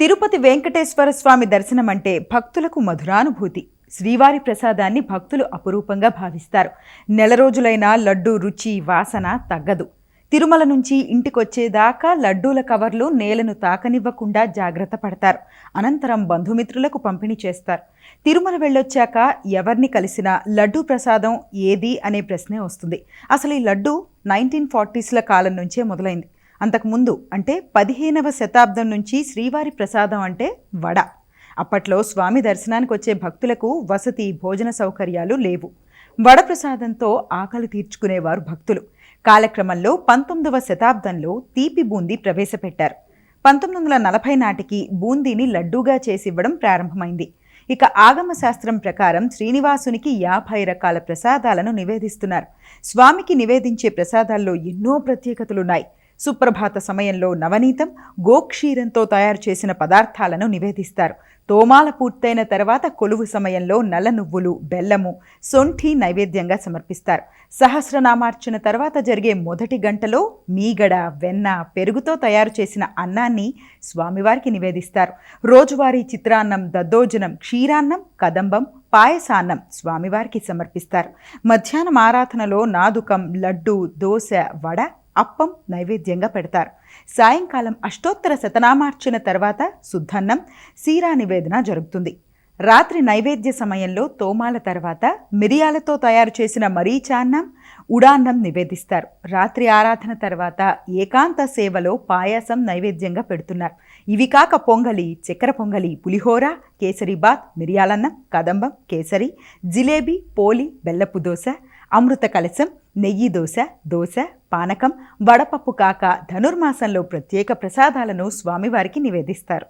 తిరుపతి వెంకటేశ్వర స్వామి దర్శనం అంటే భక్తులకు మధురానుభూతి. శ్రీవారి ప్రసాదాన్ని భక్తులు అపురూపంగా భావిస్తారు. నెల రోజులైనా లడ్డు రుచి వాసన తగ్గదు. తిరుమల నుంచి ఇంటికొచ్చేదాకా లడ్డూల కవర్లు నేలను తాకనివ్వకుండా జాగ్రత్త పడతారు. అనంతరం బంధుమిత్రులకు పంపిణీ చేస్తారు. తిరుమల వెళ్ళొచ్చాక ఎవరిని కలిసినా లడ్డూ ప్రసాదం ఏది అనే ప్రశ్నే వస్తుంది. అసలు ఈ లడ్డు నైన్టీన్ ఫార్టీస్ల కాలం నుంచే మొదలైంది. అంతకుముందు అంటే పదిహేనవ శతాబ్దం నుంచి శ్రీవారి ప్రసాదం అంటే వడ. అప్పట్లో స్వామి దర్శనానికి వచ్చే భక్తులకు వసతి భోజన సౌకర్యాలు లేవు. వడ ప్రసాదంతో ఆకలి తీర్చుకునేవారు భక్తులు. కాలక్రమంలో పంతొమ్మిదవ శతాబ్దంలో తీపి బూందీ ప్రవేశపెట్టారు. పంతొమ్మిది వందల నలభై నాటికి బూందీని లడ్డూగా చేసివ్వడం ప్రారంభమైంది. ఇక ఆగమ శాస్త్రం ప్రకారం శ్రీనివాసునికి యాభై రకాల ప్రసాదాలను నివేదిస్తున్నారు. స్వామికి నివేదించే ప్రసాదాల్లో ఎన్నో ప్రత్యేకతలున్నాయి. సుప్రభాత సమయంలో నవనీతం గోక్షీరంతో తయారు చేసిన పదార్థాలను నివేదిస్తారు. తోమాల పూర్తయిన తర్వాత కొలువు సమయంలో నల్ల నువ్వులు బెల్లము సొంఠి నైవేద్యంగా సమర్పిస్తారు. సహస్రనామార్చన తర్వాత జరిగే మొదటి గంటలో మీగడ వెన్న పెరుగుతో తయారు చేసిన అన్నాన్ని స్వామివారికి నివేదిస్తారు. రోజువారీ చిత్రాన్నం దద్దోజనం క్షీరాన్నం కదంబం పాయసాన్నం స్వామివారికి సమర్పిస్తారు. మధ్యాహ్నం ఆరాధనలో నాదుకం లడ్డు దోశ వడ అప్పం నైవేద్యంగా పెడతారు. సాయంకాలం అష్టోత్తర శతనామార్చన తర్వాత శుద్ధన్నం సీరా నివేదన జరుగుతుంది. రాత్రి నైవేద్య సమయంలో తోమాల తర్వాత మిరియాలతో తయారు చేసిన మరీచాన్నం ఉడాన్నం నివేదిస్తారు. రాత్రి ఆరాధన తర్వాత ఏకాంత సేవలో పాయాసం నైవేద్యంగా పెడుతున్నారు. ఇవి కాక పొంగలి చక్కెర పొంగలి పులిహోర కేసరి బాత్ మిరియాలన్నం కదంబం కేసరి జిలేబీ పోలి బెల్లపు దోశ అమృత కలశం నెయ్యి దోశ దోశ పానకం వడపప్పు కాక ధనుర్మాసంలో ప్రత్యేక ప్రసాదాలను స్వామివారికి నివేదిస్తారు.